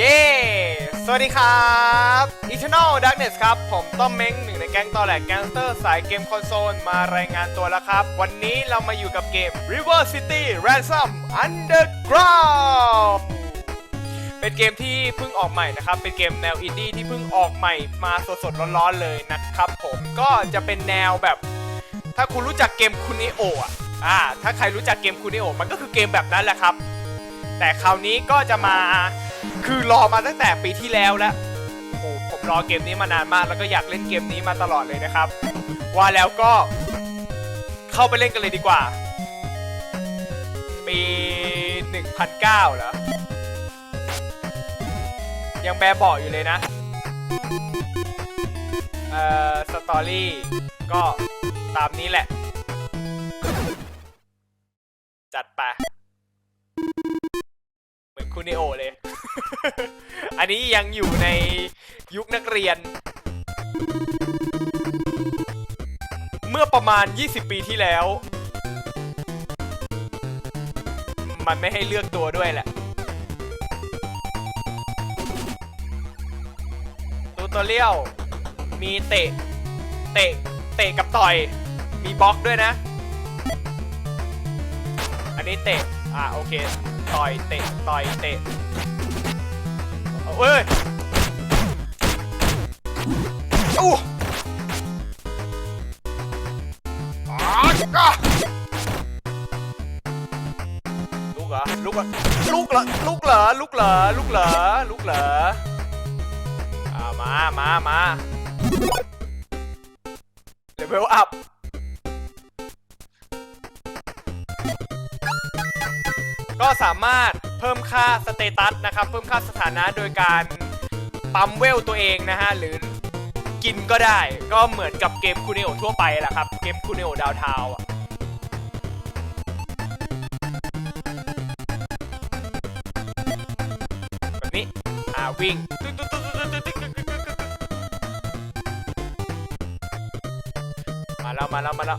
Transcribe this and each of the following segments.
เย้ สวัสดีครับ Eternal Darkness ครับ ผมต้อมเม้งหนึ่งในแก๊งตอแหลกแก๊งสเตอร์สายเกมคอนโซลมารายงานตัวแล้วครับ วันนี้เรามาอยู่กับเกม River City Ransom Underground เป็นเกมที่เพิ่งออกใหม่นะครับ เป็นเกมแนวอินดี้ที่เพิ่งออกใหม่มาสดๆร้อนๆเลยนะครับผม ก็จะเป็นแนวแบบ ถ้าคุณรู้จักเกมคุนิโอะอะอ่า ถ้าใครรู้จักเกมคุนิโอมันก็คือเกมแบบนั้นแหละครับ แต่คราวนี้ก็จะมา คือรอมาตั้งแต่ปีที่แล้วแล้วโอ้ผมรอเกมนี้มานานมาก แล้วก็อยากเล่นเกมนี้มาตลอดเลยนะครับ ว่าแล้วก็เข้าไปเล่นกันเลยดีกว่า ปี 1009เหรอ ยังแบบเบาะอยู่เลยนะ เอ่อ สตอรี่ ก็ตามนี้แหละ นี้ยังอยู่ในยุคนักเรียน เมื่อประมาณ 20 ปีที่แล้ว มันไม่ให้เลือกตัวด้วยแหละตูตอเรียลมีเตะ เตะ เตะกับต่อย มีบล็อกด้วยนะ อันนี้เตะ อ่าโอเค ต่อย เตะ ต่อย เตะ เอาเว้ยอู้อ๋อก็ลุกเหรอลุกเหรอลุกเหรอลุกเหรอลุกเหรอลุกเหรอลุกเหรออ่ามามามาเลเวลอัพก็สามารถ เพิ่มค่าสเตตัสนะครับ เพิ่มค่าสถานะโดยการปั๊มเวลตัวเองนะฮะ หรือกินก็ได้ ก็เหมือนกับเกมคูเนโอทั่วไปแหละครับ เกมคูเนโอดาวเทาแบบนี้ อ่าวิ่งมาแล้วมาแล้วมาแล้ว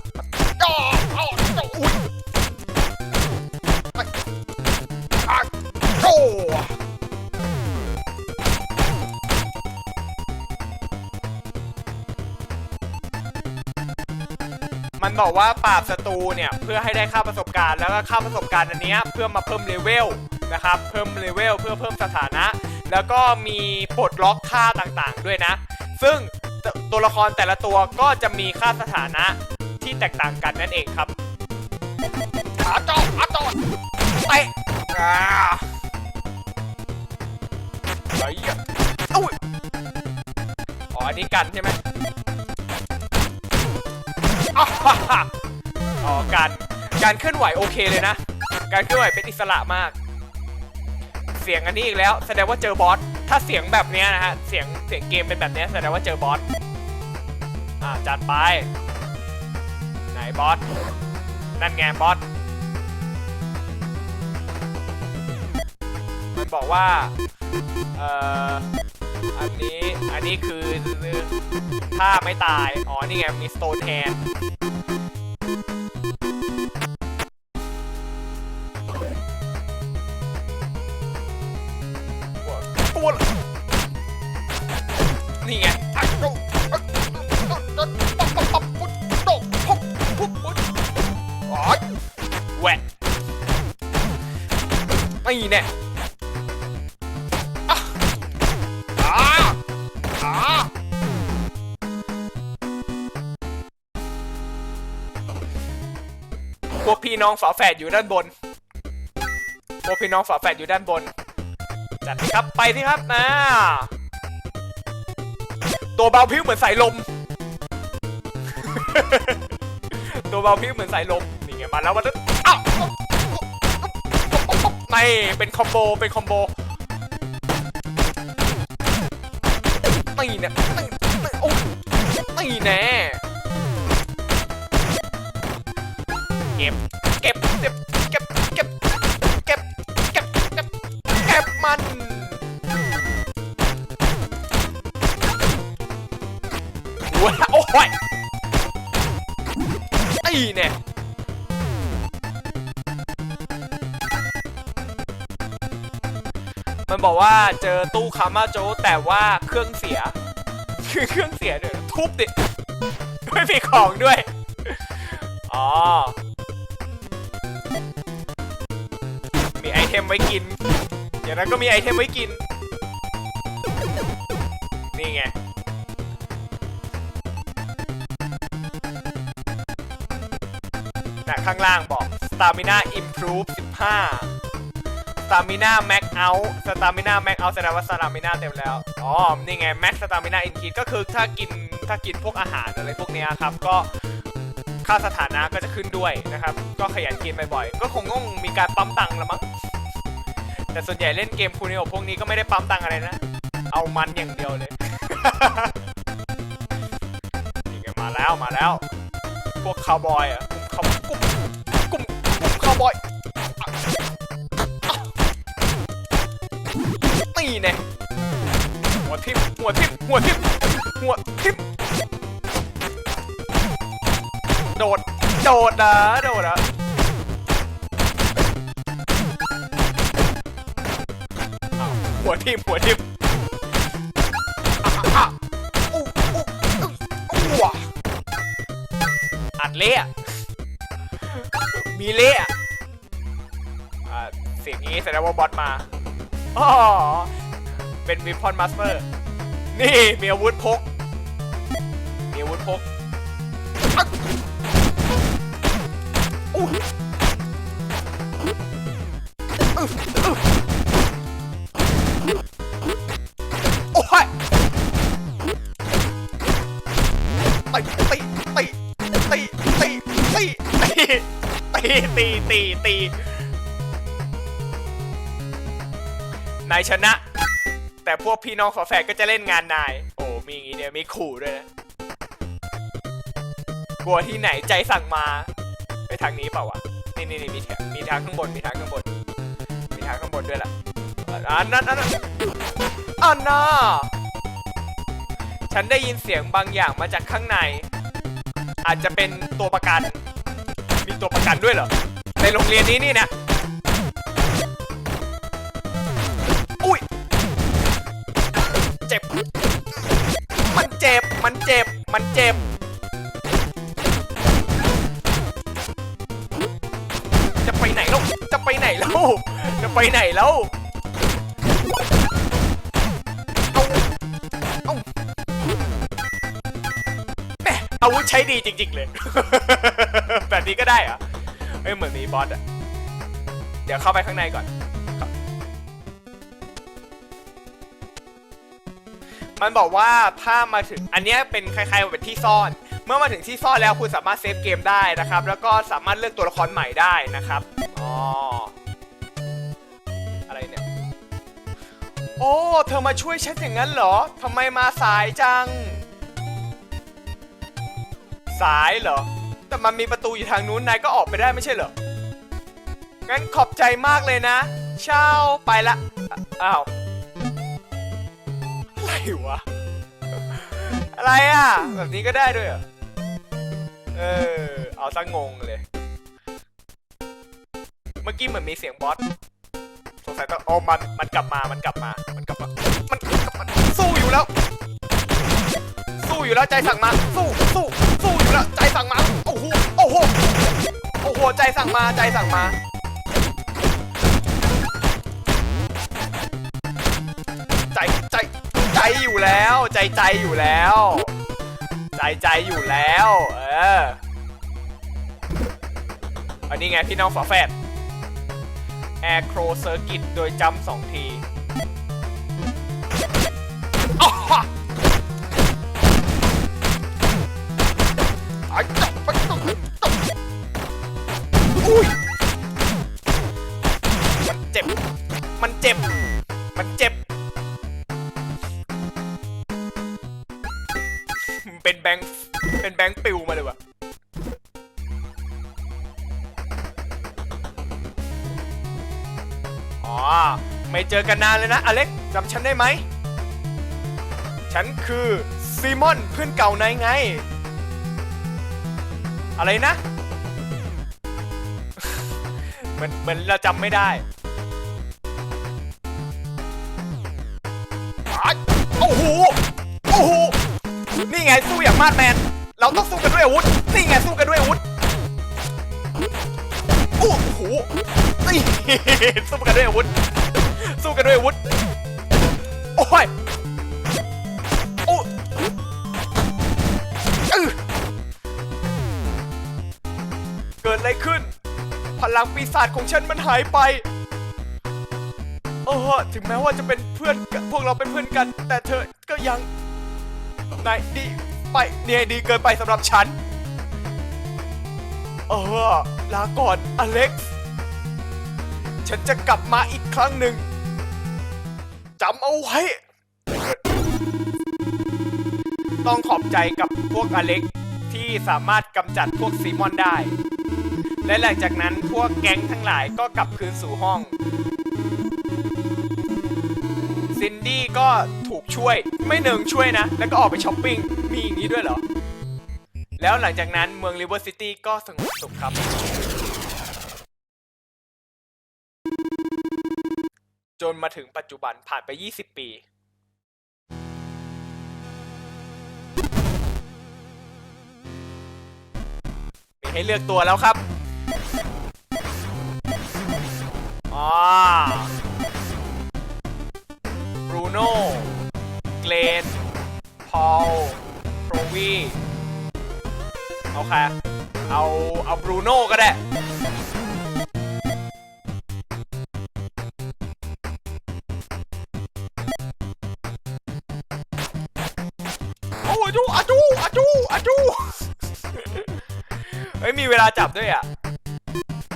มันบอกว่าปราบศัตรูเนี่ยเพื่อให้ได้ค่าประสบการณ์แล้วก็ค่าประสบการณ์อันนี้เพื่อมาเพิ่มเลเวลนะครับเพิ่มเลเวลเพื่อเพิ่มสถานะ แล้วก็มีปลดล็อกค่าต่างๆ ด้วยนะ ซึ่งตตัวละครแต่ละตัวก็จะมีค่าสถานะที่แตกต่างกันนั่นเองครับอาจออาจอเตะ อ่าไอ้ยะอุ้ยอ๋ออันนี้กันใช่ไหมอ้าฮ่าอ๋อการการเคลื่อนไหวโอเคเลยนะ การเคลื่อนไหวเป็นอิสระมาก เสียงอันนี้อีกแล้ว แสดงว่าเจอบอส ถ้าเสียงแบบเนี้ยนะฮะ เสียงเสียงเกมเป็นแบบเนี้ยแสดงว่าเจอบอส อ่าจัดไป ไหนบอส นั่นไงบอสบอกว่า เอ่ออันนี้ อันนี้คือถ้าไม่ตาย อ๋อ นี่ไง มี Stone Hand ตัวละนี่ไงอะโดอะโดโดปั๊บ วกพี่น้องฝาแฝดอยู่ด้านบน พวกพี่น้องฝาแฝดอยู่ด้านบน จัดครับไปที่ครับนะตัวเบาพิ้วเหมือนสายลม ตัวเบาพิ้วเหมือนสายลม นี่ไงมาแล้วมาแล้วอ้าวไม่เป็นคอมโบ เป็นคอมโบตีเนี่ยตีโอ้ยตีแน่ ก็บ เก็บ เก็บ เก็บ เก็บ เก็บ เก็บ เก็บ เก็บมันว้าโอ้ยตีเนี่ยมันบอกว่าเจอตู้คามาโจแต่ว่าเครื่องเสีย คือเครื่องเสียด้วยทุบดิไม่มีของด้วย อ๋อ เทมไว้กินอย่างนั้นก็มีไอเทมไว้กิน นี่ไง นะข้างล่างบอก stamina improve 15 stamina max out stamina max out แสดงว่า stamina เต็มแล้ว อ๋อ นี่ไง max stamina increase ก็คือถ้ากินถ้ากินพวกอาหารอะไรพวกเนี้ยครับ ก็ค่าสถานะก็จะขึ้นด้วยนะครับ ก็ขยันกินบ่อยๆ ก็คงต้องมีการปั๊มตังค์ละมั้ง แต่ส่วนใหญ่เล่นเกมคูนิโอพวกนี้ก็ไม่ได้ปั๊มตังอะไรนะ เอามันอย่างเดียวเลยนี่ไงมาแล้วมาแล้ว พวกคาวบอยอะกลุ่มคาวกลุ่มกลุ่มกลุ่มคาวบอยตีแน่หัวทิมหัวทิมหัวทิมหัวทิมโดด โดดนะโดดนะ ทิ่มหัวทิ่มอัดเละมีเละอะอ่าเสียงนี้แสดงว่าบอสมาอ๋อเป็นวิพอนมาสเตอร์ นี่มีอาวุธพกมีอาวุธพก ตีตีนายชนะ แต่พวกพี่น้องฝาแฝดก็จะเล่นงานนาย โอ้มีอย่างงี้เนี่ยมีขู่ด้วยนะกลัวที่ไหนใจสั่งมา ไปทางนี้เปล่าวะนี่นี่นี่มีแถมีทางข้างบนมีทางข้างบน มีทางข้างบนด้วยล่ะอันนั้นอันนั้นอันน่าฉันได้ยินเสียงบางอย่างมาจากข้างใน อาจจะเป็นตัวประกัน มีตัวประกันด้วยเหรอ ในโรงเรียนนี้นี่นะอุ้ย เจ็บ มันเจ็บ มันเจ็บ มันเจ็บ จะไปไหนแล้วจะไปไหนแล้วจะไปไหนแล้วเอาเอาแหมอาวุธใช้ดีจริง ๆ เลย แบบนี้ก็ได้เหรอ เอ้ยเหมือนมีบอสอะเดี๋ยวเข้าไปข้างในก่อน มันบอกว่าถ้ามาถึงอันนี้เป็นคล้ายๆเป็นที่ซ่อน เมื่อมาถึงที่ซ่อนแล้วคุณสามารถเซฟเกมได้นะครับ แล้วก็สามารถเลือกตัวละครใหม่ได้นะครับอ๋ออะไรเนี่ยโอ้เธอมาช่วยฉันอย่างนั้นเหรอทำไมมาสายจัง สายเหรอ แต่มันมีประตูอยู่ทางนู้นนายก็ออกไปได้ไม่ใช่เหรอ งั้นขอบใจมากเลยนะ เช่าไปละอ,อ้าว อะไรวะ อะไรอะ แบบนี้ก็ได้ด้วยเหรอ เออ เอาซะงงเลย เมื่อกี้เหมือนมีเสียงบอส สงสัยต้องโอ้มัน มันกลับมา มันกลับมา มันกลับมา มันกลับมา สู้อยู่แล้ว สู้อยู่แล้วใจสั่งมา สู้ สู้ สู้ แล้วใจสั่งมา โอ้โห โอ้โห โอ้โห ใจสั่งมา ใจสั่งมา ใจ ใจ ใจอยู่แล้ว ใจใจอยู่แล้ว ใจใจอยู่แล้ว เออ อันนี้ไงพี่น้องฝาแฝดแอร์โครเซอร์กิตโดยจำสองทีอ้าวฮะไอ้ องต้องอุ้ยมันเจ็บ มันเจ็บ มันเจ็บ เป็นแบงค์ เป็นแบงค์ปิวมาเลยวะอ๋อ ไม่เจอกันนานเลยนะ อเล็กจำฉันได้ไหม ฉันคือซีมอนเพื่อนเก่านายไง อะไรนะเหมือนเหมือนเราจำไม่ได้โอ้โหโอ้โหนี่ไงสู้อย่างมาดแมน เราต้องสู้กันด้วยอาวุธ นี่ไงสู้กันด้วยอาวุธโอ้โหนี่สู้กันด้วยอาวุธ สู้กันด้วยอาวุธ ลังปีศาจของฉันมันหายไปเออถึงแม้ว่าจะเป็นเพื่อนกันพวกเราเป็นเพื่อนกัน แต่เธอก็ยังนายดีไปเนี่ยดีเกินไปสำหรับฉันเออลาก่อนอเล็กซ์ฉันจะกลับมาอีกครั้งหนึ่งจำเอาไว้ ต้องขอบใจกับพวกอเล็กที่สามารถกำจัดพวกซีมอนได้ และหลังจากนั้นพวกแก๊งทั้งหลายก็กลับคืนสู่ห้อง ซินดี้ก็ถูกช่วยไม่หนึ่งช่วยนะ แล้วก็ออกไปช้อปปิ้ง มีอย่างนี้ด้วยเหรอ แล้วหลังจากนั้นเมืองริเวอร์ซิตี้ก็สงบสุขครับ จนมาถึงปัจจุบันผ่านไป 20 ปีมีให้เลือกตัวแล้วครับ เอาค่ะเอาเอาบรูโน่ก็ได้โอ้อาจูอาจูอาจูอาจูเฮ้ยมีเวลาจับด้วยอะ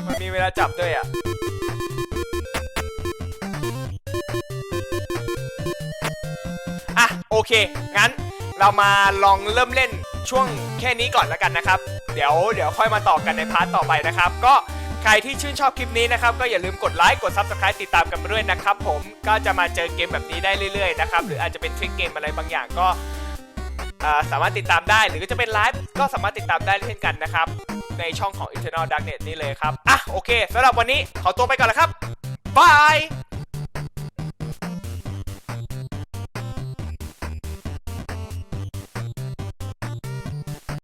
มันมีเวลาจับด้วยอะอะโอเค งั้นเรามาลองเริ่มเล่น ช่วงแค่นี้ก่อนแล้วกันนะครับ เดี๋ยวเดี๋ยวค่อยมาต่อกันในพาร์ทต่อไปนะครับ ก็ใครที่ชื่นชอบคลิปนี้นะครับ ก็อย่าลืมกดไลค์กด Subscribe ติดตามกันมาด้วยนะครับ ผมก็จะมาเจอเกมแบบนี้ได้เรื่อยๆนะครับหรืออาจจะเป็นทริคเกมอะไรบางอย่างก็สามารถติดตามได้หรือจะเป็นไลฟ์ก็สามารถติดตามได้เช่นกันนะครับ ในช่องของ Eternal Darknet นี่เลยครับ อะ โอเคสำหรับวันนี้ขอตัวไปก่อนแล้วครับบาย